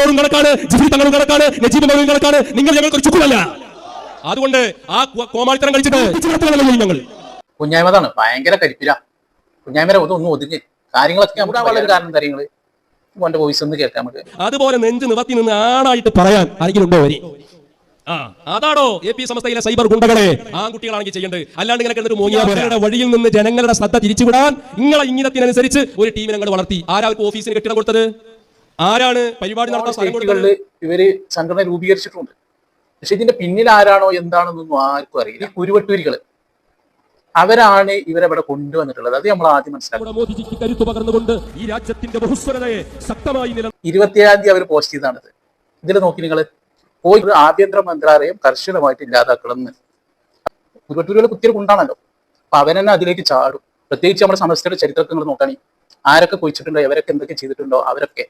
പേരോടും കണക്കാണ് ജിഫി തങ്ങളും കണക്കാണ് നജീബ് മകളും കണക്കാണ്. നിങ്ങൾ ഞങ്ങൾക്ക് ചുക്കുമല്ല. അതുകൊണ്ട് ആ കോമാളിത്തരം കളിച്ചിട്ട് തിരിച്ചു ഞങ്ങൾ. കുഞ്ഞായ്മതാണ് ഭയങ്കര കരിപ്പില. കുഞ്ഞായ്മര ഒന്നും ഒതുങ്ങി. കാര്യങ്ങളൊക്കെ വളരെ കാരണം കാര്യങ്ങൾ ഓന്റെ വോയിസ് ഒന്ന് കേൾക്കാം നമുക്ക് അതുപോലെ നെഞ്ച് നിവർത്തി നിന്ന് ആണായിട്ട് പറയാൻ ആരെങ്കിലും ഉണ്ടോ വരി ആ അതാണോ എ പി സംസ്ഥയിലെ സൈബർ ഗുണ്ടകളെ. ആൺകുട്ടികളാണെങ്കിൽ ചെയ്യേണ്ടത്. അല്ലാണ്ട് ഇങ്ങനെ കിടന്നിട്ട് മോങ്ങിയാരുടെ വഴിയിൽ നിന്ന് ജനങ്ങളുടെ ശ്രദ്ധ തിരിച്ചുവിടാൻ നിങ്ങളെ ഇങ്ങനത്തിനനുസരിച്ച് ഒരു ടീമിനെ വളർത്തി. ആരാ ഓഫീസിന് കെട്ടിടം കൊടുത്തത്? ആരാണ് പരിപാടി നടത്താൻ സ്റ്റേറ്റുകളിൽ ഇവർ സംഘടന രൂപീകരിച്ചിട്ടുണ്ട്. പക്ഷെ ഇതിന്റെ പിന്നിൽ ആരാണോ എന്താണെന്നൊന്നും ആർക്കും അറിയില്ല. ഈ കുരുവട്ടൂരികൾ. അവരാണ് ഇവരെ ഇവിടെ കൊണ്ടുവന്നിട്ടുള്ളത്. അത് നമ്മൾ ആദ്യം നില ഇരുപത്തിയേഴാം തീയതി അവർ പോസ്റ്റ് ചെയ്താണിത് ഇതിൽ നോക്കി നിങ്ങൾ പോയി ആഭ്യന്തര മന്ത്രാലയം കർശനമായിട്ട് ഇല്ലാതാക്കണമെന്ന്. കുരുവട്ടൂരുകൾ കുത്തിയൊരു കൊണ്ടാണല്ലോ അപ്പൊ അവരെന്നെ അതിലേക്ക് ചാടും. പ്രത്യേകിച്ച് നമ്മുടെ സമസ്തയുടെ ചരിത്രത്തിൽ നിങ്ങൾ നോക്കുകയാണെങ്കിൽ ആരൊക്കെ കുഴിച്ചിട്ടുണ്ടോ? ഇവരൊക്കെ എന്തൊക്കെ ചെയ്തിട്ടുണ്ടോ? അവരൊക്കെ.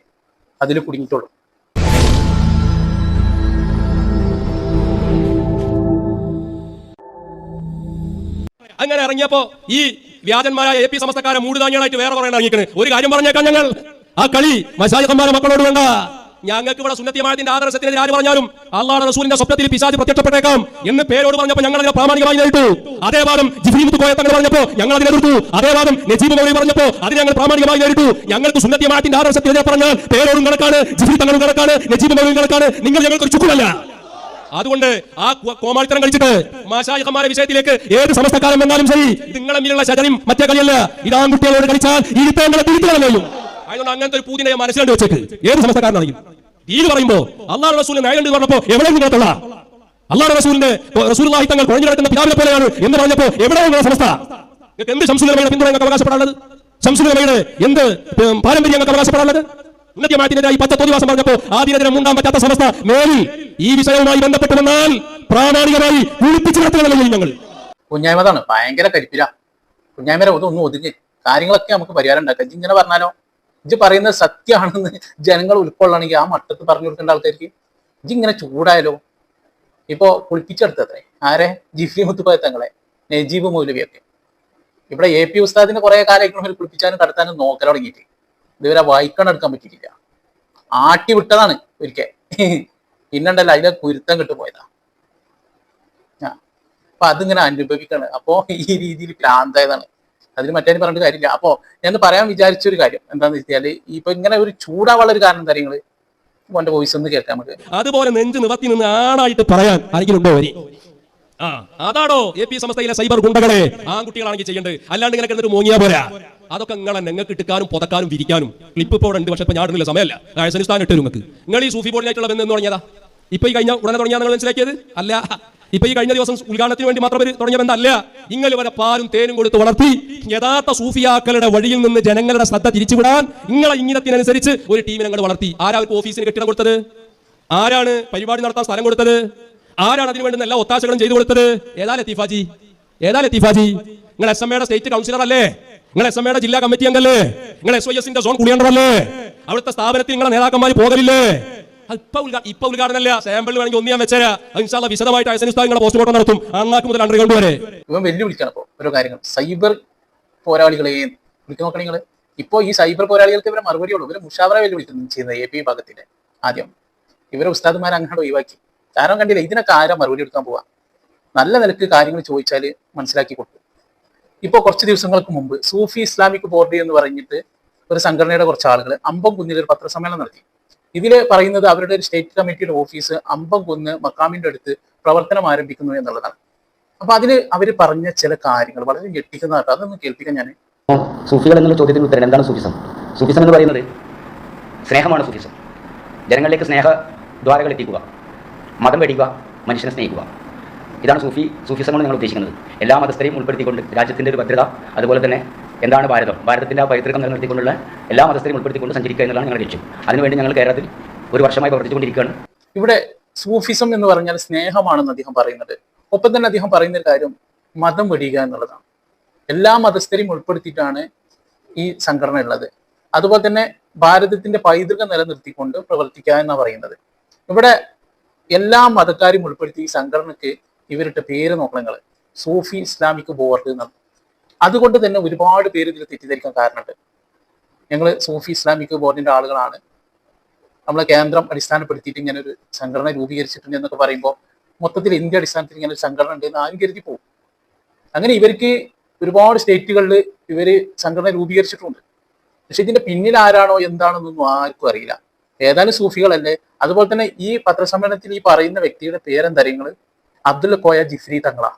അതിൽ കുടുങ്ങിയിട്ടുള്ളൂ അങ്ങനെ ഇറങ്ങിയപ്പോ ഈ വ്യാജന്മാരായ എ പി സമസ്തക്കാരെ മൂടുതാഞ്ഞാളായിട്ട് വേറെ കുറെ ഒരു കാര്യം പറഞ്ഞേക്കാം ഞങ്ങൾ. ആ കളി മസാജക്കന്മാരെ മക്കളോട് വേണ്ട. ഞങ്ങൾക്ക് ഇവിടെ സുന്നത്തിയമായത്തിന്റെ ആദർശത്തിനെതിരെ ആര് പറഞ്ഞാലും അള്ളാഹ് റസൂലിന്റെ സ്വപ്നത്തിൽ പിശാജ് പ്രത്യക്ഷപ്പെട്ടേക്കാം എന്ന് പേരോട് പറഞ്ഞപ്പോൾ ഞങ്ങൾ അതിനെ പ്രാമാണികമായി നേരിട്ടു. അതേവാദം ജിഫീമത്ത് കോയ തങ്ങൾ പറഞ്ഞപ്പോൾ ഞങ്ങൾ അതിനെ എതിർത്തു. അതേവാദം നജീബ് മൗലി പറഞ്ഞപ്പോൾ അതിനെ ഞങ്ങൾ പ്രാമാണികമായി നേരിട്ടു. ഞങ്ങൾക്ക് സുന്നത്തിയമായത്തിന്റെ ആദർശത്തിനെതിരെ പറഞ്ഞാൽ പേരോടും കണക്കാണ് ജിഫീ തങ്ങളും കണക്കാണ് നജീബ് മൗലിയും കണക്കാണ്. നിങ്ങൾ ഞങ്ങൾക്ക് ചുക്കുമല്ല. അതുകൊണ്ട് ആ കോമാളിത്തരം കഴിച്ചിട്ട് മാഷായിഹമാരെ വിഷയത്തിലേക്ക് ഏത് സമസ്തക്കാലം വന്നാലും ശരി. നിങ്ങളെ മീനുള്ള ശതനും മറ്റേ കളിയല്ല. ഇത് കുട്ടികളോട് കളിച്ചാൽ ഈ ഇത്തങ്ങളെ തിരിച്ചു കഴിയും അതുകൊണ്ട് അങ്ങനത്തെ ഒരു പൂതിനെ മനസ്സിലാണ്ട് വെച്ചേക്ക്. ഏത് സമസ്തക്കാരനാണെങ്കിൽ ഈ പറയുമ്പോ അള്ളാഹു റസൂലിന് നയലുണ്ട് പറഞ്ഞപ്പോ എവിടെ നിങ്ങളത്തുള്ള അള്ളാഹു റസൂലിന്റെ റസൂൽ തങ്ങൾ കുഴഞ്ഞു കിടക്കുന്ന പിതാവിനെ പോലെയാണ് എന്ന് പറഞ്ഞപ്പോ എവിടെ നിങ്ങളെ സമസ്ത? നിങ്ങൾക്ക് എന്ത് ശംസുലമയുടെ പിന്തുണ നിങ്ങൾക്ക് അവകാശപ്പെടാനുള്ളത്? ശംസുലമയുടെ എന്ത് പാരമ്പര്യം നിങ്ങൾക്ക് അവകാശപ്പെടാനുള്ളത്? ഉന്നത്യമായതിനെതിരായി പച്ച തോന്നിവാസം പറഞ്ഞപ്പോ ആദ്യദിനം മുണ്ടാൻ പറ്റാത്ത സമസ്ത മേലിൽ ഈ വിഷയവുമായി ബന്ധപ്പെട്ട് വന്നാൽ പ്രാമാണികമായി കുളിപ്പിച്ചു നടത്തുകയാണ് ഞങ്ങൾ. കുഞ്ഞായ്മതാണ് ഭയങ്കര കരിപ്പില. കുഞ്ഞായ്മ ഒന്ന് ഒന്ന് ഒതുങ്ങി. കാര്യങ്ങളൊക്കെ നമുക്ക് പരിഹാരം ഉണ്ടാക്കാം. ഇങ്ങനെ പറഞ്ഞാലോ? ഇജ്ജ് പറയുന്നത് സത്യമാണെന്ന് ജനങ്ങൾ ഉൾക്കൊള്ളണമെങ്കിൽ ആ മട്ടത്ത് പറഞ്ഞു കൊടുക്കേണ്ട ആൾക്കാർക്ക് ഇജ്ജ് ഇങ്ങനെ ചൂടായാലോ? ഇപ്പോ കുളിപ്പിച്ചെടുത്തത്രേ ആരെ? ജിഫി മുത്തുപോയ തങ്ങളെ നജീബ് മൗലവിയൊക്കെ. ഇവിടെ എ പി ഉസ്താദിന് കുറെ കാലം കുളിപ്പിച്ചാനും കടത്താനും നോക്കൽ തുടങ്ങിയിട്ട്. ഇതുവരെ വായിക്കാൻ എടുക്കാൻ പറ്റിയിട്ടില്ല. ആട്ടി വിട്ടതാണ് ഒരിക്കൽ. പിന്നുണ്ടല്ലോ അതിലെ കുരുത്തം കിട്ടു പോയതാ. ആ അപ്പൊ അതിങ്ങനെ അനുഭവിക്കാണ്. അപ്പോ ഈ രീതിയിൽ ഭ്രാന്തായതാണ്. അതിന് മറ്റേ പറഞ്ഞിട്ട് കാര്യമില്ല. അപ്പോ ഞാൻ പറയാൻ വിചാരിച്ച ഒരു കാര്യം എന്താന്ന് വെച്ചാൽ ഇപ്പൊ ഇങ്ങനെ ഒരു ചൂടാവുള്ള ഒരു കാരണം കാര്യങ്ങൾ ഓന്റെ വോയിസ് ഒന്ന് കേൾക്കാം നമുക്ക്. അതുപോലെ നെഞ്ച് നിവർത്തി നിന്ന് ആണായിട്ട് പറയാൻ ആരെങ്കിലും ഉണ്ടോ വരി ആ അതാണോ എ പി സംസ്ഥയിലെ സൈബർ ഗുണ്ടകളെ ആൺകുട്ടികളാണെങ്കിൽ ചെയ്യേണ്ടത്. അല്ലാണ്ട് ഇങ്ങനെ കിടന്നിട്ട് മോങ്ങിയാ പോരാ. അതൊക്കെ നിങ്ങളെ നിങ്ങൾക്ക് ഇട്ടുക്കാനും പുതക്കാനും വിരിക്കാനും. ക്ലിപ്പ് ഇപ്പോൾ ഉണ്ട് പക്ഷെ ഇപ്പൊ ഞാൻ ഇടുന്നില്ല സമയമല്ല രാജസ്ഥാൻ ഇട്ടു നിങ്ങൾക്ക്. നിങ്ങൾ ഈ സൂഫി ബോർഡിനായിട്ടുള്ള ബന്ധം എന്ന് തുടങ്ങിയതാ. ഇപ്പൊ ഈ കഴിഞ്ഞ ഉടനെ തുടങ്ങിയാ നിങ്ങൾ മനസ്സിലാക്കിയത്? അല്ല. ഇപ്പൊ ഈ കഴിഞ്ഞ ദിവസം ഉദ്ഘാടനത്തിന് വേണ്ടി മാത്രം തുടങ്ങിയ ബന്ധമല്ല വരെ പാലും തേനും കൊടുത്ത് വളർത്തി യഥാർത്ഥ സൂഫിയാക്കളുടെ വഴിയിൽ നിന്ന് ജനങ്ങളുടെ ശ്രദ്ധ തിരിച്ചുവിടാൻ നിങ്ങളെ ഇങ്ങനത്തിനനുസരിച്ച് ഒരു ടീമിനെ അങ്ങോട്ട് വളർത്തി. ആരാ ഓഫീസിന് കെട്ടിടം കൊടുത്തത്? ആരാണ് പരിപാടി നടത്താൻ സ്ഥലം കൊടുത്തത്? ആരാണ് അതിന് വേണ്ടുന്ന എല്ലാ ഒത്താശകളും ചെയ്തു കൊടുത്തത്? ഏതാ ലത്തീഫാജി? ഏതാ ലത്തീഫാജി? നിങ്ങൾ എസ് എം എയുടെ സ്റ്റേറ്റ് കൗൺസിലർ അല്ലേ? നിങ്ങൾ എസ് എം എയുടെ ജില്ലാ കമ്മിറ്റി അംഗല്ലേ? നിങ്ങൾ എസ് വൈ എസിന്റെ സോൺ കുളിയണ്ടറല്ലേ അവിടുത്തെ സ്ഥാപനത്തിൽ നിങ്ങളെ നേതാക്കന്മാർ പോകലില്ലേ? ഇപ്പൊ ഉദ്ഘാ- ഇപ്പൊ ഉദ്ഘാടനമല്ല സാമ്പിൾ വേണമെങ്കിൽ ഒന്ന് ഞാൻ വെച്ചാൽ ഇൻഷാല്ല വിശദമായിട്ട് ഐസൻ ഉസ്താദ് നിങ്ങളെ പോസ്റ്റ്മോർട്ടം നടത്തും. അന്നാക്ക് മുതൽ അണ്ടർഗ്രൗണ്ട് വരെ. ഇവൻ വെല്ലുവിളിക്കണം ഇപ്പോ ഓരോ കാര്യങ്ങൾ. സൈബർ പോരാളികളെ വിളിച്ചു നോക്കണ നിങ്ങൾ ഇപ്പോ ഈ സൈബർ പോരാളികൾക്ക് ഇവരെ മറുപടി ഉള്ളൂ. ഇവർ മുഷാവറ വെല്ലുവിളിക്കുന്നു ചെയ്യുന്നത് എ പി ഭാഗത്തിന്റെ ആദ്യം. ഇവരെ ഉസ്താദുമാരെ അങ്ങോട്ട് ഒഴിവാക്കി. കാരണം കണ്ടില്ല ഇതിനൊക്കെ ആരാ മറുപടി എടുക്കാൻ പോവാ? നല്ല നിലയ്ക്ക് കാര്യങ്ങൾ ചോദിച്ചാൽ മനസ്സിലാക്കി കൊടുക്കും. ഇപ്പൊ കുറച്ച് ദിവസങ്ങൾക്ക് മുമ്പ് സൂഫി ഇസ്ലാമിക് ബോർഡ് എന്ന് പറഞ്ഞിട്ട് ഒരു സംഘടനയുടെ കുറച്ച് ആളുകൾ അമ്പം കുന്നിൽ ഒരു പത്രസമ്മേളനം നടത്തി. ഇതിൽ പറയുന്നത് അവരുടെ ഒരു സ്റ്റേറ്റ് കമ്മിറ്റിയുടെ ഓഫീസ് അമ്പം കൊന്ന് മക്കാമിന്റെ അടുത്ത് പ്രവർത്തനം ആരംഭിക്കുന്നു എന്നുള്ളതാണ്. അപ്പൊ അതിൽ അവർ പറഞ്ഞ ചില കാര്യങ്ങൾ വളരെ ഞെട്ടിക്കുന്നതാട്ടോ. അതൊന്ന് കേൾപ്പിക്കാൻ ഞാൻ സൂഫികൾ എന്നുള്ള ചോദ്യത്തിന് ഉത്തരം എന്താണ് സൂഫിസം? സൂഫിസം എന്ന് പറയുന്നത് സ്നേഹമാണ് സൂഫിസം. ജനങ്ങളിലേക്ക് സ്നേഹ ദ്വാരകൾ എത്തിക്കുക മതം വെടിക്കുക മനുഷ്യനെ സ്നേഹിക്കുക. ഇതാണ് സൂഫി സൂഫിസം കൊണ്ട് നിങ്ങൾ ഉദ്ദേശിക്കുന്നത്. എല്ലാ മതസ്ഥരെയും ഉൾപ്പെടുത്തിക്കൊണ്ട് രാജ്യത്തിന്റെ ഒരു ഭദ്രത അതുപോലെ തന്നെ എന്താണ് ഭാരതം? ഭാരതത്തിന്റെ ആ പൈതൃകം നിലനിർത്തിക്കൊണ്ടുള്ള എല്ലാ മതസ്ഥരെയും ഉൾപ്പെടുത്തിക്കൊണ്ട് സഞ്ചരിക്കുക എന്നുള്ളതാണ് ഞങ്ങളുടെ ലക്ഷ്യം. അതിനുവേണ്ടി ഞങ്ങൾ കേരളത്തിൽ ഒരു വർഷമായി പ്രവർത്തിച്ചുകൊണ്ടിരിക്കുകയാണ്. ഇവിടെ സൂഫിസം എന്ന് പറഞ്ഞാൽ സ്നേഹമാണെന്ന് അദ്ദേഹം പറയുന്നത് ഒപ്പം തന്നെ അദ്ദേഹം പറയുന്ന ഒരു കാര്യം മതം വെടിയുക എന്നുള്ളതാണ്. എല്ലാ മതസ്ഥരെയും ഉൾപ്പെടുത്തിയിട്ടാണ് ഈ സംഘടന ഉള്ളത്. അതുപോലെ തന്നെ ഭാരതത്തിന്റെ പൈതൃകം നിലനിർത്തിക്കൊണ്ട് പ്രവർത്തിക്കുക എന്നാണ് പറയുന്നത്. ഇവിടെ എല്ലാ മതക്കാരും ഉൾപ്പെടുത്തി ഈ സംഘടനയ്ക്ക് ഇവരുടെ പേര് നോക്കണങ്ങൾ സൂഫി ഇസ്ലാമിക് ബോർഡ് എന്നാണ് അതുകൊണ്ട് തന്നെ ഒരുപാട് പേര് ഇതിൽ തെറ്റിദ്ധരിക്കാൻ കാരണമുണ്ട്. ഞങ്ങൾ സൂഫി ഇസ്ലാമിക് ബോർഡിന്റെ ആളുകളാണ്. നമ്മളെ കേന്ദ്രം അടിസ്ഥാനപ്പെടുത്തിയിട്ട് ഇങ്ങനെ ഒരു സംഘടന രൂപീകരിച്ചിട്ടുണ്ട് എന്നൊക്കെ പറയുമ്പോൾ മൊത്തത്തിൽ ഇന്ത്യ അടിസ്ഥാനത്തിൽ ഇങ്ങനെ ഒരു സംഘടന ഉണ്ട് എന്ന് ആരും കരുതി പോകും. അങ്ങനെ ഇവർക്ക് ഒരുപാട് സ്റ്റേറ്റുകളിൽ ഇവർ സംഘടന രൂപീകരിച്ചിട്ടുണ്ട്. പക്ഷെ ഇതിന്റെ പിന്നിൽ ആരാണോ എന്താണെന്നൊന്നും ആർക്കും അറിയില്ല. ഏതാനും സൂഫികളല്ലേ. അതുപോലെ തന്നെ ഈ പത്രസമ്മേളനത്തിൽ ഈ പറയുന്ന വ്യക്തിയുടെ പേരെന്തറിയങ്ങൾ അബ്ദുൽ കോയ ജിഫ്രി തങ്ങളാ.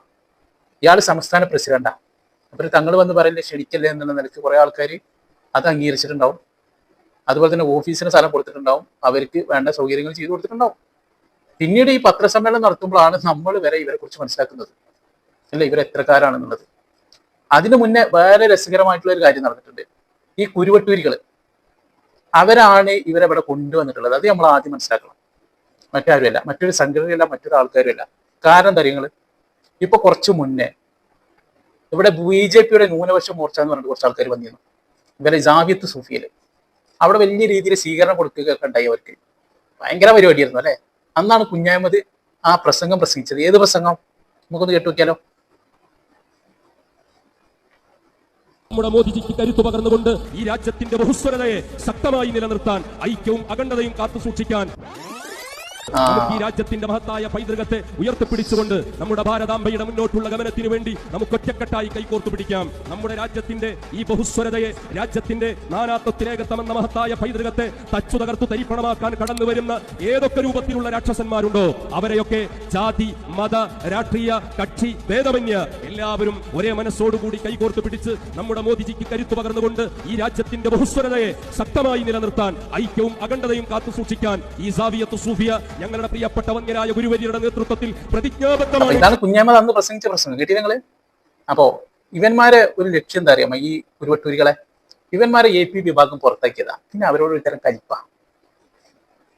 ഇയാൾ സംസ്ഥാന പ്രസിഡന്റാ. അപ്പൊ തങ്ങൾ വന്ന് പറയില്ലേ ക്ഷണിക്കല്ലേ എന്നുള്ള നിലയ്ക്ക് കുറേ ആൾക്കാർ അത് അംഗീകരിച്ചിട്ടുണ്ടാവും. അതുപോലെ തന്നെ ഓഫീസിന് സ്ഥലം കൊടുത്തിട്ടുണ്ടാവും. അവർക്ക് വേണ്ട സൗകര്യങ്ങൾ ചെയ്തു കൊടുത്തിട്ടുണ്ടാവും. പിന്നീട് ഈ പത്രസമ്മേളനം നടത്തുമ്പോഴാണ് നമ്മൾ വരെ ഇവരെ കുറിച്ച് മനസ്സിലാക്കുന്നത്. അല്ല? ഇവർ എത്രക്കാരാണെന്നുള്ളത്. അതിനു മുന്നേ വളരെ രസകരമായിട്ടുള്ള ഒരു കാര്യം നടന്നിട്ടുണ്ട്. ഈ കുരുവട്ടൂരികൾ അവരാണ് ഇവരെ ഇവിടെ കൊണ്ടുവന്നിട്ടുള്ളത്. അത് നമ്മൾ ആദ്യം മനസ്സിലാക്കണം. മറ്റാരുമല്ല. മറ്റൊരു സംഘടനയല്ല മറ്റൊരു ആൾക്കാരുമല്ല കാരണം തരങ്ങൾ ഇപ്പൊ കുറച്ചു മുന്നേ ഇവിടെ ബി ജെ പിയുടെ ന്യൂനപക്ഷ മോർച്ച എന്ന് പറഞ്ഞിട്ട് കുറച്ച് ആൾക്കാർ വന്നിരുന്നു. ഇവരെ ജാവിയത്ത് സൂഫിയിൽ അവിടെ വലിയ രീതിയിൽ സ്വീകരണം കൊടുക്കുകയൊക്കെ ഉണ്ടായി അവർക്ക്. ഭയങ്കര പരിപാടിയായിരുന്നു അല്ലെ? അന്നാണ് കുഞ്ഞായ്മത് ആ പ്രസംഗം പ്രസംഗിച്ചത്. ഏത് പ്രസംഗം? നമുക്കൊന്ന് കേട്ടു നോക്കിയാലോ? നമ്മുടെ മോദിജിക്ക് കരുത്തു പകർന്നുകൊണ്ട് ഈ രാജ്യത്തിന്റെ ബഹുസ്വരതയെ ശക്തമായി നിലനിർത്താൻ ഐക്യവും അഖണ്ഡതയും കാത്തു സൂക്ഷിക്കാൻ ഈ രാജ്യത്തിന്റെ മഹത്തായ പൈതൃകത്തെ ഉയർത്തിപ്പിടിച്ചുകൊണ്ട് നമ്മുടെ ഭാരതാംബയുടെ മുന്നോട്ടുള്ള ഗമനത്തിന് വേണ്ടി നമുക്ക് ഒറ്റക്കെട്ടായി കൈകോർത്തു പിടിക്കാം. നമ്മുടെ രാജ്യത്തിന്റെ ഈ ബഹുസ്വരതയെ രാജ്യത്തിന്റെ നാനാത്വത്തിലേകത്വം എന്ന മഹത്തായ പൈതൃകത്തെ തച്ചു തകർത്തു തരിപ്പണമാക്കാൻ കടന്നു വരുന്ന ഏതൊക്കെ രൂപത്തിലുള്ള രാക്ഷസന്മാരുണ്ടോ? അവരെയൊക്കെ ജാതി മത രാഷ്ട്രീയ കക്ഷി ഭേദമന്യ എല്ലാവരും ഒരേ മനസ്സോടുകൂടി കൈകോർത്തു പിടിച്ച് നമ്മുടെ മോദിജിക്ക് കരുത്തു പകർന്നുകൊണ്ട് ഈ രാജ്യത്തിന്റെ ബഹുസ്വരതയെ ശക്തമായി നിലനിർത്താൻ ഐക്യവും അഖണ്ഡതയും കാത്തു സൂക്ഷിക്കാൻ ഈ സാവിയത്ത് സൂഫിയ ഞങ്ങളുടെ പ്രിയപ്പെട്ട വന്യരായ ഗുരുവര്യരുടെ നേതൃത്വത്തിൽ പ്രതിജ്ഞാബദ്ധമാണ്. ഇതാണ് കുഞ്ഞാമ്മ അന്ന് പ്രസംഗിച്ച പ്രശ്നം. കേട്ടി നിങ്ങൾ? അപ്പോ ഇവന്മാരെ ഒരു ലക്ഷ്യം എന്താ അറിയാമോ ഈ കുരുവട്ടൂരികളെ. ഇവന്മാരെ എ പി വിഭാഗം പുറത്താക്കിയതാ. പിന്നെ അവരോട് ഇത്തരം കലിപ്പ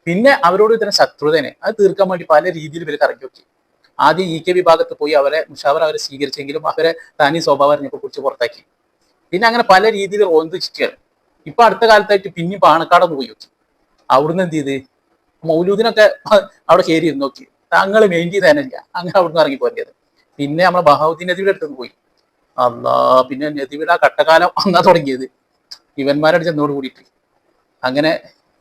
പിന്നെ അവരോട് ഇത്തരം ശത്രുതനെ. അത് തീർക്കാൻ വേണ്ടി പല രീതിയിൽ ഇവർ കറക്കി നോക്കി. ആദ്യം ഇ കെ വിഭാഗത്ത് പോയി അവരെ മുഷാവർ അവരെ സ്വീകരിച്ചെങ്കിലും അവരെ താനി സ്വഭാവം കുറിച്ച് പുറത്താക്കി. പിന്നെ അങ്ങനെ പല രീതിയിൽ റോന്ത് ചുറ്റിയാണ് ഇപ്പൊ അടുത്ത കാലത്തായിട്ട് പിന്നെയും പാണക്കാടൊന്ന് പോയി നോക്കി. അവിടുന്ന് എന്ത് ചെയ്ത്? മൗലൂദിനൊക്കെ അവിടെ കയറി ഇരുന്ന് നോക്കി. താങ്കൾ മെയിൻ ചെയ്തേനില്ല അങ്ങനെ അവിടുന്ന് ഇറങ്ങി പോരേണ്ടത്. പിന്നെ നമ്മളെ ബഹാവുദ്ദീൻ നദിയുടെ അടുത്ത് പോയി. അല്ലാ പിന്നെ നദിയുടെ ആ കട്ടകാലം അന്നാ തുടങ്ങിയത്. ഇവന്മാരുടെ ചെന്നോട് കൂടിയിട്ട്. അങ്ങനെ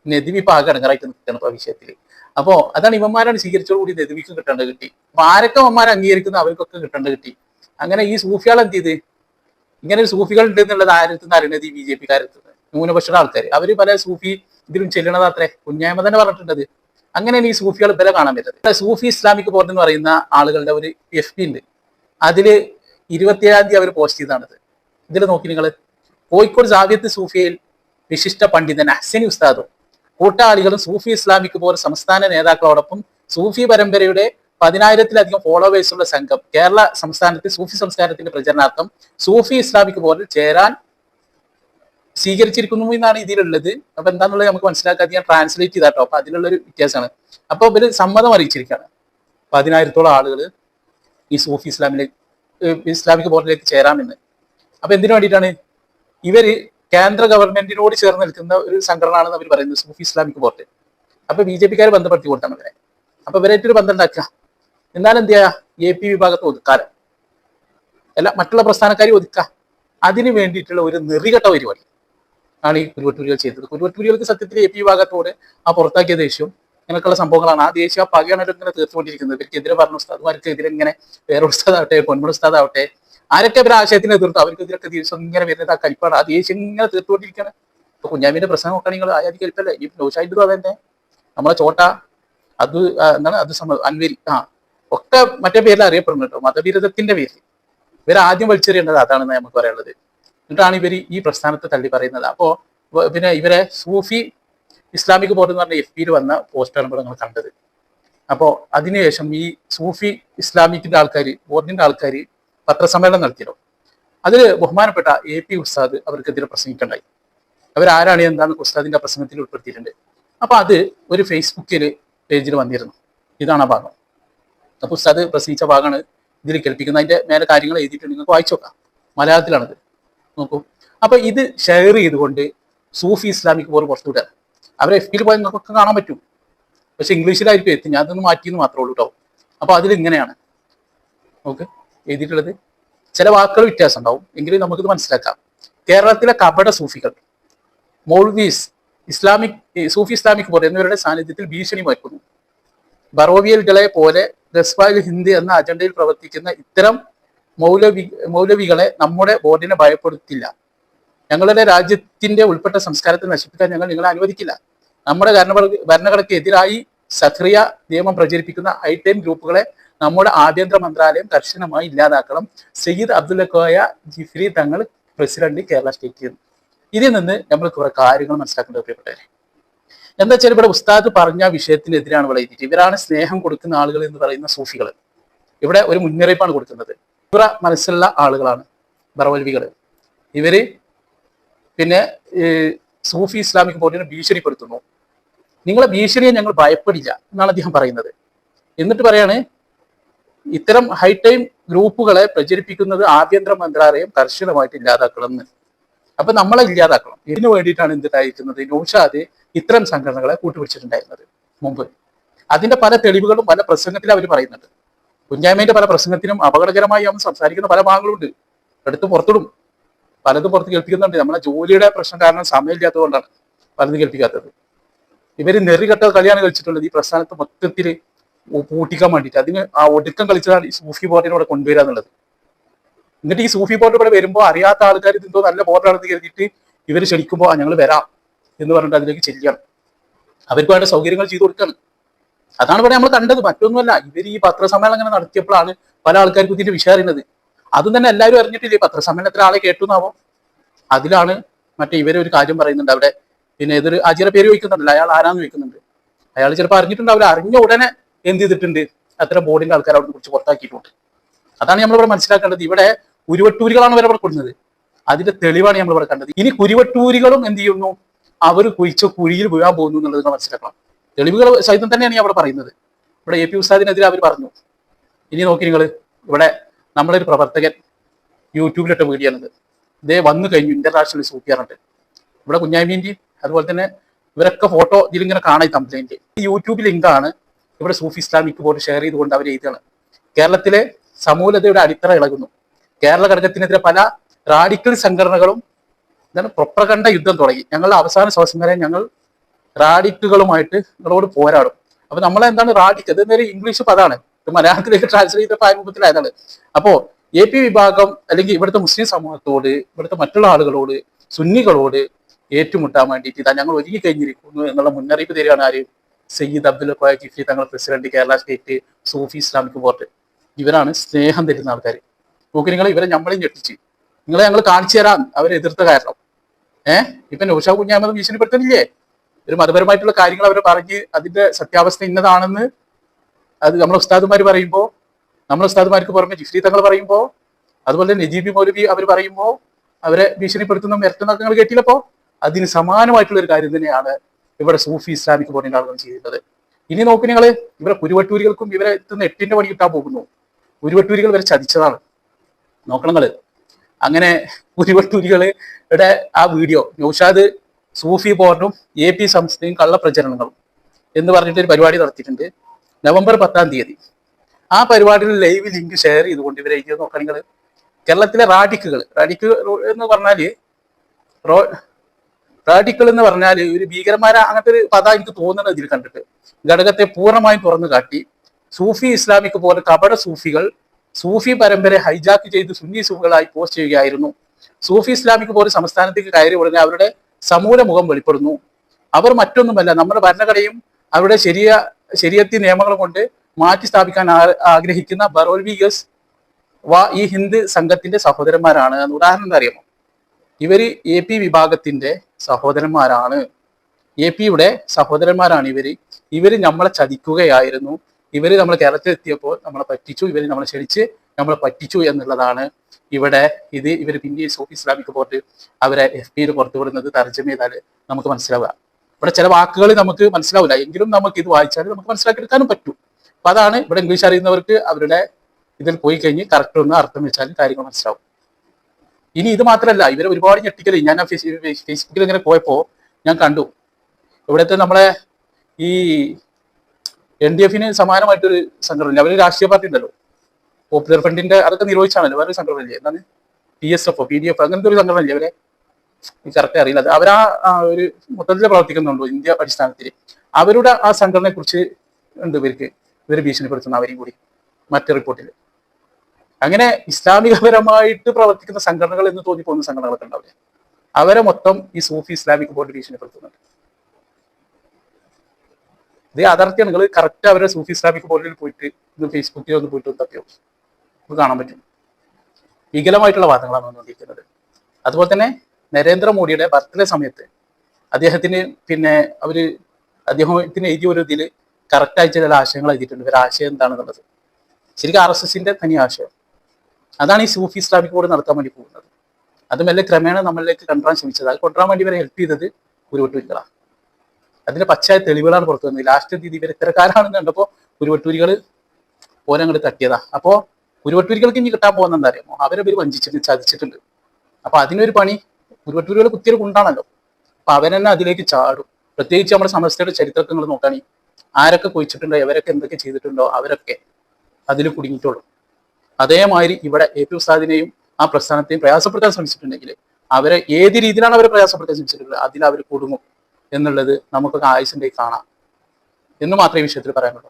നദിവി ഇപ്പൊ ആകെ ഇടങ്ങറായിട്ട് നിൽക്കണം ഇപ്പൊ വിഷയത്തിൽ അപ്പോ അതാണ് ഇവന്മാരാണ് സ്വീകരിച്ചോട് കൂടി നദിവിക്ക് കിട്ടേണ്ടത് കിട്ടി. അപ്പൊ ആരൊക്കെ അവന്മാരെ അംഗീകരിക്കുന്ന അവർക്കൊക്കെ കിട്ടേണ്ടത് കിട്ടി. അങ്ങനെ ഈ സൂഫിയാൾ എന്ത് ചെയ്ത്? ഇങ്ങനെ സൂഫികൾ ഉണ്ട് എന്നുള്ളത് ആരത്തുനിന്ന് അറിയണത് ഈ ബി ജെ പി കാരത്തുനിന്ന് ന്യൂനപക്ഷ ആൾക്കാർ അവർ പല സൂഫി ഇതിലും ചെല്ലണത് അത്രേ. കുഞ്ഞായ്മ തന്നെ പറഞ്ഞിട്ടുണ്ട് അങ്ങനെയാണ് ഈ സൂഫികൾ ഇവരെ കാണാൻ പറ്റുന്നത്. സൂഫി ഇസ്ലാമിക് ബോർഡ് എന്ന് പറയുന്ന ആളുകളുടെ ഒരു എഫ് പി ഉണ്ട്. അതിൽ ഇരുപത്തിയേഴാം തീയതി അവർ പോസ്റ്റ് ചെയ്താണ് ഇതിൽ നോക്കി നിങ്ങൾ കോഴിക്കോട് ജാവിയത്ത് സൂഫിയയിൽ വിശിഷ്ട പണ്ഡിതൻ അഹ്സനി ഉസ്താദും കൂട്ടാളികളും സൂഫി ഇസ്ലാമിക് ബോർഡ് സംസ്ഥാന നേതാക്കളോടൊപ്പം സൂഫി പരമ്പരയുടെ പതിനായിരത്തിലധികം ഫോളോവേഴ്സുള്ള സംഘം കേരള സംസ്ഥാനത്തെ സൂഫി സംസ്കാരത്തിന്റെ പ്രചരണാർത്ഥം സൂഫി ഇസ്ലാമിക് ബോർഡിൽ ചേരാൻ സ്വീകരിച്ചിരിക്കുന്നു എന്നാണ് ഇതിലുള്ളത്. അപ്പൊ എന്താന്നുള്ളത് നമുക്ക് മനസ്സിലാക്കാതെ ഞാൻ ട്രാൻസ്ലേറ്റ് ചെയ്താട്ടോ. അപ്പൊ അതിലുള്ള ഒരു വ്യത്യാസമാണ്. അപ്പൊ ഇവർ സമ്മതം അറിയിച്ചിരിക്കുകയാണ്. പതിനായിരത്തോളം ആളുകൾ ഈ സൂഫി ഇസ്ലാമിലേക്ക് ഇസ്ലാമിക് ബോർഡിലേക്ക് ചേരാമെന്ന് അപ്പൊ എന്തിനു വേണ്ടിയിട്ടാണ്? ഇവർ കേന്ദ്ര ഗവൺമെന്റിനോട് ചേർന്ന് നിൽക്കുന്ന ഒരു സംഘടന ആണെന്ന് അവർ പറയുന്നത് സൂഫി ഇസ്ലാമിക് ബോർഡ്. അപ്പൊ ബി ജെ പിക്കാർ ബന്ധപ്പെടുത്തി കൊടുത്താണ് ഇവരെ. അപ്പൊ ഇവരായിട്ടൊരു ബന്ധം ഉണ്ടാക്കുക. എന്നാൽ എന്ത് ചെയ്യാ? എ പി വിഭാഗത്തെ ഒതുക്കാറ് അല്ല മറ്റുള്ള പ്രസ്ഥാനക്കാരെ ഒതുക്കുക അതിന് വേണ്ടിയിട്ടുള്ള ഒരു നെറികെട്ട പരിപാടി. ആണ് ഈ കുരുവട്ടൂരികൾ ചെയ്തത്. കുരുവട്ടൂരികൾക്ക് സത്യത്തിൽ എ പി വിഭാഗത്തോടെ ആ പുറത്താക്കിയ ദേഷ്യം അങ്ങനെയൊക്കെയുള്ള സംഭവങ്ങളാണ്. ആ ദേശീയ ആ പകയാണ് ഇവർ ഇങ്ങനെ തീർത്തുകൊണ്ടിരിക്കുന്നത്. ഇവർക്കെതിരെ പറഞ്ഞ ഉസ്താദ്മാർക്കെതിരെ ഇങ്ങനെ വേറെ ഉസ്താദാവട്ടെ പൊന്മുൾ ഉസ്താദാവട്ടെ ആരൊക്കെ ഇവരെ ആശയത്തിന് എതിർത്ത് അവർക്കെതിരൊക്കെ ദിവസം ഇങ്ങനെ വരുന്നത് ആ കലിപ്പാണ് ആ ദേഷ്യം ഇങ്ങനെ തീർത്തുകൊണ്ടിരിക്കുകയാണ്. ഇപ്പൊ കുഞ്ഞാമിന്റെ പ്രശ്നം നോക്കുകയാണെങ്കിൽ ആയാതി കലിപ്പല്ലേ ഈ നൗഷാഹിദും അതന്നെ? നമ്മളെ ചോട്ട അത് എന്താണ് അത് സമ അൻവരി ആ ഒക്കെ മറ്റേ പേരിൽ അറിയപ്പെടുന്നുണ്ടോ മതവിരുദ്ധത്തിന്റെ പേരിൽ. ഇവർ ആദ്യം വലിച്ചെറിയേണ്ടത് അതാണെന്ന് നമുക്ക് പറയാനുള്ളത്. എന്നിട്ടാണ് ഇവർ ഈ പ്രസ്ഥാനത്തെ തള്ളി പറയുന്നത്? അപ്പോൾ പിന്നെ ഇവരെ സൂഫി ഇസ്ലാമിക് ബോർഡ് എന്ന് പറഞ്ഞ എഫ് പിയിൽ വന്ന പോസ്റ്റാണ് ഇവിടെ നമ്മൾ കണ്ടത്. അപ്പോൾ അതിനുശേഷം ഈ സൂഫി ഇസ്ലാമിക്കിന്റെ ആൾക്കാർ ബോർഡിന്റെ ആൾക്കാർ പത്രസമ്മേളനം നടത്തിയല്ലോ. അതിൽ ബഹുമാനപ്പെട്ട എ പി ഉസ്താദ് അവർക്കെതിരെ പ്രസംഗിക്കണ്ടായി. അവരാരാണ് എന്താണ് ഉസ്താദിന്റെ പ്രസംഗത്തിൽ ഉൾപ്പെടുത്തിയിട്ടുണ്ട്. അപ്പൊ അത് ഒരു ഫേസ്ബുക്കിൽ പേജിൽ വന്നിരുന്നു. ഇതാണ് ആ ഭാഗം. അപ്പൊ ഉസ്താദ് പ്രസംഗിച്ച ഭാഗമാണ് ഇതിൽ കേൾപ്പിക്കുന്നത്. അതിന്റെ മേലെ കാര്യങ്ങൾ എഴുതിയിട്ടുണ്ട്. നിങ്ങൾക്ക് വായിച്ചു നോക്കാം. മലയാളത്തിലാണിത്. നോക്കൂ. അപ്പൊ ഇത് ഷെയർ ചെയ്തുകൊണ്ട് സൂഫി ഇസ്ലാമിക് പോലും പുറത്തുവിടുക അവരെ എഫ് പിയിൽ പോയാൽ നമുക്ക് കാണാൻ പറ്റും. പക്ഷെ ഇംഗ്ലീഷിലായിരിക്കും എത്തി. ഞാൻ അതൊന്ന് മാറ്റിയെന്ന് മാത്രമേ ഉള്ളൂ കേട്ടോ അപ്പൊ അതിൽ ഇങ്ങനെയാണ്. നമുക്ക് എഴുതിയിട്ടുള്ളത്. ചില വാക്കുകൾ വ്യത്യാസം ഉണ്ടാവും. എങ്കിലും നമുക്കിത് മനസ്സിലാക്കാം. കേരളത്തിലെ കപട സൂഫികൾ മൗൾവീസ് ഇസ്ലാമിക് സൂഫി ഇസ്ലാമിക് പോലെ എന്നിവരുടെ സാന്നിധ്യത്തിൽ ഭീഷണി വയ്ക്കുന്നു ബറോവിയലുകളെ പോലെ ഗസ്വാൽ ഹിന്ദി എന്ന അജണ്ടയിൽ പ്രവർത്തിക്കുന്ന ഇത്തരം മൗലവി മൗലവികളെ നമ്മുടെ ബോർഡിനെ ഭയപ്പെടുത്തില്ല. ഞങ്ങളുടെ രാജ്യത്തിന്റെ ഉൾപ്പെട്ട സംസ്കാരത്തെ നശിപ്പിക്കാൻ ഞങ്ങൾ നിങ്ങളെ അനുവദിക്കില്ല. നമ്മുടെ ഭരണ- ഭരണഘടനയ്ക്ക് എതിരായി സക്രിയ നിയമം പ്രചരിപ്പിക്കുന്ന ഐ ടി എം ഗ്രൂപ്പുകളെ നമ്മുടെ ആഭ്യന്തര മന്ത്രാലയം കർശനമായി ഇല്ലാതാക്കണം. സയ്യിദ് അബ്ദുല്ല കോയ ജിഫ്രി തങ്ങൾ പ്രസിഡന്റ് കേരള സ്റ്റേറ്റ് ഇതിൽ നിന്ന് നമ്മൾ കുറെ കാര്യങ്ങൾ മനസ്സിലാക്കേണ്ടത് പ്രിയപ്പെട്ടവരെ. എന്താ വെച്ചാൽ ഇവിടെ ഉസ്താദ് പറഞ്ഞ വിഷയത്തിനെതിരാണ് ഇവിടെ ഇവരാണ് സ്നേഹം കൊടുക്കുന്ന ആളുകൾ എന്ന് പറയുന്ന സൂഫികൾ. ഇവിടെ ഒരു മുന്നറിയിപ്പാണ് കൊടുക്കുന്നത്. ഇവര മനസ്സുള്ള ആളുകളാണ് ബറവൽവികൾ ഇവർ പിന്നെ സൂഫി ഇസ്ലാമിക് ബോർഡിനെ ഭീഷണിപ്പെടുത്തുന്നു. നിങ്ങളെ ഭീഷണിയെ ഞങ്ങൾ ഭയപ്പെടില്ല എന്നാണ് അദ്ദേഹം പറയുന്നത്. എന്നിട്ട് പറയാണ് ഇത്തരം ഹൈടൈം ഗ്രൂപ്പുകളെ പ്രചരിപ്പിക്കുന്നത് ആഭ്യന്തര മന്ത്രാലയം കർശനമായിട്ട് ഇല്ലാതാക്കണം എന്ന് അപ്പൊ നമ്മളെ ഇല്ലാതാക്കണം. ഇതിനു വേണ്ടിയിട്ടാണ് എന്തുണ്ടായിരിക്കുന്നത് നൗഷാദ് ഇത്തരം സംഘടനകളെ കൂട്ടുപിടിച്ചിട്ടുണ്ടായിരുന്നത് മുമ്പ്. അതിന്റെ പല തെളിവുകളും പല പ്രസംഗത്തിലും അവർ പറയുന്നുണ്ട്. കുഞ്ഞാമേന്റെ പല പ്രസംഗത്തിനും അപകടകരമായി അവൻ സംസാരിക്കുന്ന പല ഭാഗങ്ങളുണ്ട്. എടുത്ത് പുറത്തിടും. പലതും പുറത്ത് കേൾപ്പിക്കുന്നുണ്ട്. നമ്മളെ ജോലിയുടെ പ്രശ്നം കാരണം സമയമില്ലാത്തതുകൊണ്ടാണ് പലതും കേൾപ്പിക്കാത്തത്. ഇവർ നെറികെട്ട കളിയാണ് കളിച്ചിട്ടുള്ളത്. ഈ പ്രസ്ഥാനത്ത് മൊത്തത്തിൽ പൂട്ടിക്കാൻ വേണ്ടിയിട്ട്. അതിന് ആ ഒടുക്കം കളിച്ചതാണ് ഈ സൂഫി ബോർഡിനെ ഇവിടെ കൊണ്ടുവരിക എന്നുള്ളത്. എന്നിട്ട് ഈ സൂഫി ബോർഡ് ഇവിടെ വരുമ്പോൾ അറിയാത്ത ആൾക്കാർ ഇതെന്തോ നല്ല ബോർഡാണെന്ന് കരുതിയിട്ട് ഇവർ ക്ഷണിക്കുമ്പോൾ ഞങ്ങൾ വരാം എന്ന് പറഞ്ഞിട്ട് അതിലേക്ക് ചെല്ലുകയാണ്. അവർക്ക് വേണ്ട സൗകര്യങ്ങൾ ചെയ്തു കൊടുക്കുകയാണ്. അതാണ് ഇവിടെ നമ്മൾ കണ്ടത്. മറ്റൊന്നുമല്ല ഇവർ ഈ പത്രസമ്മേളനം അങ്ങനെ നടത്തിയപ്പോഴാണ് പല ആൾക്കാർക്കും ഇതിന്റെ വിഷയം അറിയുന്നത് അതും തന്നെ എല്ലാവരും അറിഞ്ഞിട്ടില്ലേ പത്രസമ്മേളനത്തിൽ ആളെ കേട്ടു എന്നാവോ? അതിലാണ് മറ്റേ ഇവരൊരു ഒരു കാര്യം പറയുന്നുണ്ട് അവിടെ. പിന്നെ ഇതൊരു അജിയുടെ പേര് ചോദിക്കുന്നുണ്ടല്ലോ അയാൾ ആരാന്ന് ചോദിക്കുന്നുണ്ട്. അയാൾ ചിലപ്പോൾ അറിഞ്ഞിട്ടുണ്ടാവില്ല. അറിഞ്ഞ ഉടനെ എന്ത് ചെയ്തിട്ടുണ്ട്? അത്ര ബോർഡിന്റെ ആൾക്കാർ അവിടെ കുറിച്ച് പുറത്താക്കിയിട്ടുണ്ട്. അതാണ് നമ്മൾ നമ്മളിവിടെ മനസ്സിലാക്കേണ്ടത്. ഇവിടെ കുരുവട്ടൂരികളാണ് ഇവരെ ഇവിടെ കൊടുക്കുന്നത് അതിന്റെ തെളിവാണ് നമ്മൾ ഇവിടെ കണ്ടത്. ഇനി കുരുവട്ടൂരികളും എന്ത് ചെയ്യുന്നു? അവർ കുഴിച്ച കുഴിയിൽ വീഴാൻ പോകുന്നു എന്നുള്ളത് മനസ്സിലാക്കണം. തെളിവുകൾ സഹിതം തന്നെയാണ് ഞാൻ ഇവിടെ പറയുന്നത്. ഇവിടെ എ പി ഉസ്താദിനെതിരെ അവർ പറഞ്ഞു. ഇനി നോക്കി നിങ്ങൾ ഇവിടെ നമ്മളൊരു പ്രവർത്തകൻ യൂട്യൂബിലിട്ട വീഡിയോ ആണിത് ഇതേ വന്നു കഴിഞ്ഞു ഇന്റർനാഷണൽ സൂപ്പിയാറുണ്ട് ഇവിടെ കുഞ്ഞാമീന്റെയും അതുപോലെ തന്നെ ഇവരൊക്കെ ഫോട്ടോ ഇതിലിങ്ങനെ കാണാൻ ഈ കംപ്ലൈന്റ് യൂട്യൂബ് ലിങ്കാണ് ഇവിടെ സൂഫി ഇസ്ലാമിക് ബോർഡ് ഷെയർ ചെയ്തുകൊണ്ട് അവർ എഴുതുകയാണ്. കേരളത്തിലെ സമൂലതയുടെ അടിത്തറ ഇളകുന്നു. കേരള ഘടകത്തിനെതിരെ പല റാഡിക്കൽ സംഘടനകളും എന്താണ് പ്രൊപ്രകണ്ഠ യുദ്ധം തുടങ്ങി. ഞങ്ങളുടെ അവസാന ശ്വാസം വരെ ഞങ്ങൾ റാഡിക്കുകളുമായിട്ട് നിങ്ങളോട് പോരാടും. അപ്പൊ നമ്മളെ എന്താണ് അത് നേരെ ഇംഗ്ലീഷ് പദമാണ് മലയാളത്തിലേക്ക് ട്രാൻസ്ലേറ്റ് ചെയ്ത പാരൂപത്തിലായതാണ് രൂപത്തിലായതാണ് അപ്പോ എ പി വിഭാഗം അല്ലെങ്കിൽ ഇവിടുത്തെ മുസ്ലിം സമൂഹത്തോട് ഇവിടുത്തെ മറ്റുള്ള ആളുകളോട് സുന്നികളോട് ഏറ്റുമുട്ടാൻ വേണ്ടിയിട്ട് ഇതാ ഞങ്ങൾ ഒരുങ്ങി കഴിഞ്ഞിരിക്കുന്നു എന്നുള്ള മുന്നറിയിപ്പ് തരികയാണ് ആര്? Sayyid Abdul Koya Jifri Thangal president Kerala state Sufi Islamic board. ഇവരാണ് സ്നേഹം തരുന്ന ആൾക്കാർ നോക്കി നിങ്ങൾ ഇവരെ ഞമ്മളെയും ഞെട്ടിച്ച്. നിങ്ങളെ ഞങ്ങൾ കാണിച്ചു തരാം അവരെ എതിർത്ത കാരണം. ഏഹ് ഇപ്പൊ നൗഷാ കുഞ്ഞാമത് ഭീഷണിപ്പെടുത്തുന്നില്ലേ ഒരു മതപരമായിട്ടുള്ള കാര്യങ്ങൾ അവർ പറഞ്ഞ് അതിന്റെ സത്യാവസ്ഥ ഇന്നതാണെന്ന് അത് നമ്മളെ ഉസ്താദുമാർ പറയുമ്പോൾ നമ്മളെ ഉസ്താദുമാർക്ക് പുറമെ ജിഫ്രി തങ്ങൾ പറയുമ്പോൾ അതുപോലെ തന്നെ നജീബി മൗലവി അവർ പറയുമ്പോൾ അവരെ ഭീഷണിപ്പെടുത്തുന്ന മിരട്ടുന്നൊക്കെ നിങ്ങൾ കേട്ടില്ലപ്പോ അതിന് സമാനമായിട്ടുള്ള ഒരു കാര്യം തന്നെയാണ് ഇവിടെ സൂഫി ഇസ്ലാമിക് ബോർഡിന്റെ ആളുകൾ ചെയ്യുന്നത്. ഇനി നോക്കി നിങ്ങൾ ഇവരെ കുരുവട്ടൂരികൾക്കും ഇവരെ എത്തുന്ന എട്ടിന്റെ പണി കിട്ടാൻ പോകുന്നു. കുരുവട്ടൂരികൾ വരെ ചതിച്ചതാണ്. നോക്കണം നിങ്ങൾ. അങ്ങനെ കുരുവട്ടൂരികളുടെ ആ വീഡിയോ നൗഷാദ് സൂഫി ബോർഡും എ പി സംസ്ഥയും കള്ളപ്രചരണങ്ങളും എന്ന് പറഞ്ഞിട്ട് ഒരു പരിപാടി നടത്തിയിട്ടുണ്ട്. നവംബർ പത്താം തീയതി. ആ പരിപാടിയിൽ ലൈവ് ലിങ്ക് ഷെയർ ചെയ്തുകൊണ്ട് ഇവരെ എഴുതിയത് നോക്കാം നിങ്ങൾ കേരളത്തിലെ റാഡിക്കുകൾ റാഡിക്കുകൾ എന്ന് പറഞ്ഞാൽ റോ റാഡിക്കൾ എന്ന് പറഞ്ഞാൽ ഒരു ഭീകരമായ അങ്ങനത്തെ ഒരു പദ എനിക്ക് തോന്നുന്നത് ഇതിൽ കണ്ടിട്ട്. ഘടകത്തെ പൂർണമായും തുറന്നു കാട്ടി. സൂഫി ഇസ്ലാമിക് പോലെ കപട സൂഫികൾ സൂഫി പരമ്പര ഹൈജാക്ക് ചെയ്ത് സുന്നി സൂഫികളായി പോസ്റ്റ് ചെയ്യുകയായിരുന്നു. സൂഫി ഇസ്ലാമിക് പോലെ സംസ്ഥാനത്തേക്ക് കയറി ഉടനെ അവരുടെ സമൂല മുഖം വെളിപ്പെടുന്നു. അവർ മറ്റൊന്നുമല്ല നമ്മുടെ ഭരണഘടനയും അവരുടെ ശരിയ ശരിയത്തി നിയമങ്ങൾ കൊണ്ട് മാറ്റി സ്ഥാപിക്കാൻ ആഗ്രഹിക്കുന്ന ബറോൽവിഗസ് വാ ഈ ഹിന്ദ് സംഘത്തിന്റെ സഹോദരന്മാരാണ്. ഉദാഹരണം അറിയാമോ? ഇവർ എ പി വിഭാഗത്തിന്റെ സഹോദരന്മാരാണ്. എ പിയുടെ സഹോദരന്മാരാണ് ഇവർ. ഇവർ നമ്മളെ ചതിക്കുകയായിരുന്നു. ഇവർ നമ്മളെ കേരളത്തിൽ എത്തിയപ്പോൾ നമ്മളെ പറ്റിച്ചു. ഇവർ നമ്മളെ ക്ഷണിച്ച് നമ്മളെ പറ്റിച്ചു എന്നുള്ളതാണ് ഇവിടെ ഇത് ഇവർ പിന്നെ സൂഫി ഇസ്ലാമിക് ബോർഡ് അവരെ എഫ് പിയിൽ പുറത്തുവിടുന്നത് തർജമ ചെയ്താൽ നമുക്ക് മനസ്സിലാവുക. ഇവിടെ ചില വാക്കുകൾ നമുക്ക് മനസ്സിലാവില്ല. എങ്കിലും നമുക്ക് ഇത് വായിച്ചാൽ നമുക്ക് മനസ്സിലാക്കിയെടുക്കാനും പറ്റും. അപ്പൊ അതാണ് ഇവിടെ ഇംഗ്ലീഷ് അറിയുന്നവർക്ക് അവരുടെ ഇതിൽ പോയി കഴിഞ്ഞ് കറക്റ്റ് ഒന്ന് അർത്ഥം വെച്ചാൽ കാര്യങ്ങൾ മനസ്സിലാവും. ഇനി ഇത് മാത്രമല്ല ഇവരെ ഒരുപാട് ഞെട്ടിക്കൽ. ഞാൻ ഫേസ്ബുക്കിൽ ഇങ്ങനെ പോയപ്പോ ഞാൻ കണ്ടു. ഇവിടുത്തെ നമ്മളെ ഈ എൻ ഡി എഫിന് സമാനമായിട്ടൊരു സംഘടന അവർ രാഷ്ട്രീയ പാർട്ടി ഉണ്ടല്ലോ. പോപ്പുലർ ഫ്രണ്ടിന്റെ അതൊക്കെ നിരോധിച്ചാണല്ലോ. വേറൊരു സംഘടനയില്ലേ എന്താണ്? P S F P D F അങ്ങനത്തെ ഒരു സംഘടന ഇല്ലേ അവരെ കറക്റ്റ് അറിയില്ല. അത് അവരാ ഒരു മൊത്തത്തിൽ പ്രവർത്തിക്കുന്നുണ്ടോ ഇന്ത്യ അടിസ്ഥാനത്തിൽ അവരുടെ ആ സംഘടനയെ കുറിച്ച് ഉണ്ട് ഇവർക്ക്. ഇവർ ഭീഷണിപ്പെടുത്തുന്ന അവരെയും കൂടി മറ്റു റിപ്പോർട്ടിൽ അങ്ങനെ ഇസ്ലാമികപരമായിട്ട് പ്രവർത്തിക്കുന്ന സംഘടനകൾ എന്ന് തോന്നിപ്പോകുന്ന സംഘടനകളൊക്കെ ഉണ്ടാവില്ലേ? അവരെ മൊത്തം ഈ സൂഫി ഇസ്ലാമിക് ബോർഡ് ഭീഷണിപ്പെടുത്തുന്നുണ്ട്. ഇത് യാഥാർത്ഥ്യം നിങ്ങൾ കറക്റ്റ് അവരെ സൂഫി ഇസ്ലാമിക് ബോർഡിൽ പോയിട്ട് ഫേസ്ബുക്കിൽ ഒന്ന് പോയിട്ട് തപ്പിയോ ഇത് കാണാൻ പറ്റും. വികലമായിട്ടുള്ള വാദങ്ങളാണ് വന്നുകൊണ്ടിരിക്കുന്നത്. അതുപോലെ തന്നെ നരേന്ദ്രമോദിയുടെ ബർത്ത്ഡേ സമയത്ത് അദ്ദേഹത്തിന് പിന്നെ അവർ അദ്ദേഹത്തിന് എഴുതിയ ഒരു ഇതിൽ കറക്റ്റായിട്ട് ചില ആശയങ്ങൾ എഴുതിയിട്ടുണ്ട്. ഒരു ആശയം എന്താണെന്നുള്ളത്. ശരിക്കും ആർ എസ് എസിന്റെ തനി ആശയം. അതാണ് ഈ സൂഫി ഇസ്ലാമിക് ബോർഡ് നടത്താൻ വേണ്ടി പോകുന്നത്. അതുമല്ലേ മെല്ലെ ക്രമേണ നമ്മളിലേക്ക് കൊണ്ടുവരാൻ ശ്രമിച്ചത്. അത് കൊണ്ടുവരാൻ വേണ്ടി ഇവരെ ഹെൽപ്പ് ചെയ്തത് ഉരുവട്ടൂരികളാണ് അതിന്റെ പച്ചയായ തെളിവുകളാണ് പുറത്തു വന്നത് ലാസ്റ്റ് തീയതി ഇവർ ഇത്തരക്കാരാണെന്ന് കണ്ടപ്പോൾ ഉരുവട്ടൂരികൾ ഓരങ്ങോട്ട് തട്ടിയതാ. അപ്പോ ഉരുവട്ടൂരികൾക്ക് ഇനി കിട്ടാൻ പോകുന്ന എന്താ അറിയാമോ? അവരെ പേര് വഞ്ചിച്ചിട്ടുണ്ട് ചതിച്ചിട്ടുണ്ട്. അപ്പൊ അതിനൊരു പണി ഉരുവട്ടൂരികൾ കുത്തിയൊരു കുണ്ടാണല്ലോ. അപ്പൊ അവരെന്നെ അതിലേക്ക് ചാടും. പ്രത്യേകിച്ച് നമ്മുടെ സമസ്തയുടെ ചരിത്രത്തെ നിങ്ങൾ നോക്കുകയാണെങ്കിൽ ആരൊക്കെ കൊയിച്ചിട്ടുണ്ടോ അവരൊക്കെ എന്തൊക്കെ ചെയ്തിട്ടുണ്ടോ അവരൊക്കെ അതിൽ കുടുങ്ങിയിട്ടുള്ളൂ അതേമാതിരി ഇവിടെ എ പി ഉസ്താദിനെയും ആ പ്രസ്ഥാനത്തെയും പ്രയാസപ്പെടുത്താൻ ശ്രമിച്ചിട്ടുണ്ടെങ്കിൽ അവരെ ഏത് രീതിയിലാണ് അവരെ പ്രയാസപ്പെടുത്താൻ ശ്രമിച്ചിട്ടുള്ളത്? അതിൽ അവർ കുടുങ്ങും എന്നുള്ളത് നമുക്കൊക്കെ ആയുസിന്റെ കാണാം. എന്ന് മാത്രമേ ഈ വിഷയത്തിൽ പറയാനുള്ളൂ.